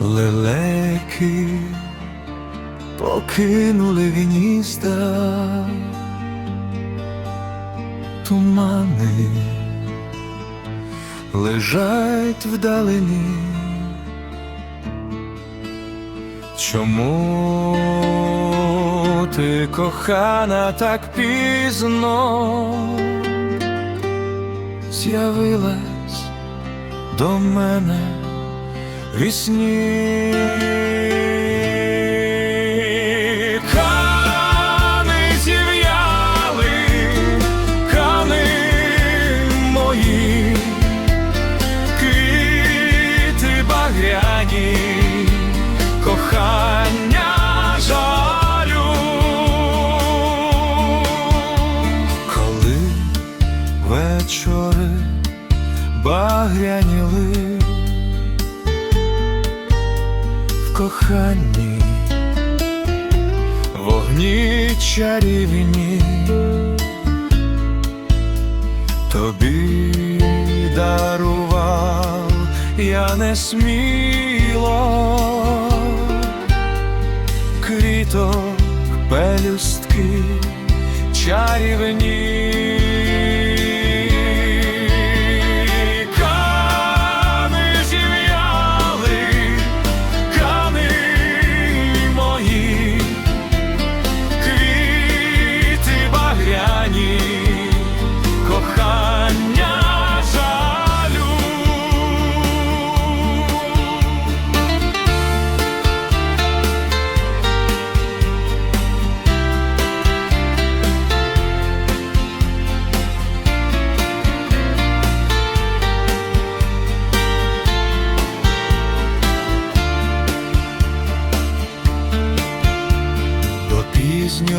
лелеки покинули гнізда, тумани лежать вдалині. Чому ти кохана так пізно з'явилась до мене вісні? Кани зів'яли, кани мої, квіти багряні, кохання коли вечори багряніли коханні, вогні чарівні. Тобі дарував я не сміло квіток пелюстки чарівні.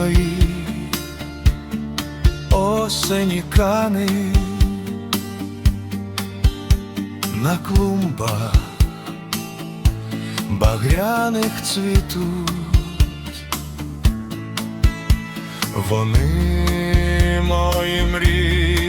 Пізньої осені кани на клумбах багряних цвітуть, вони мої мрії.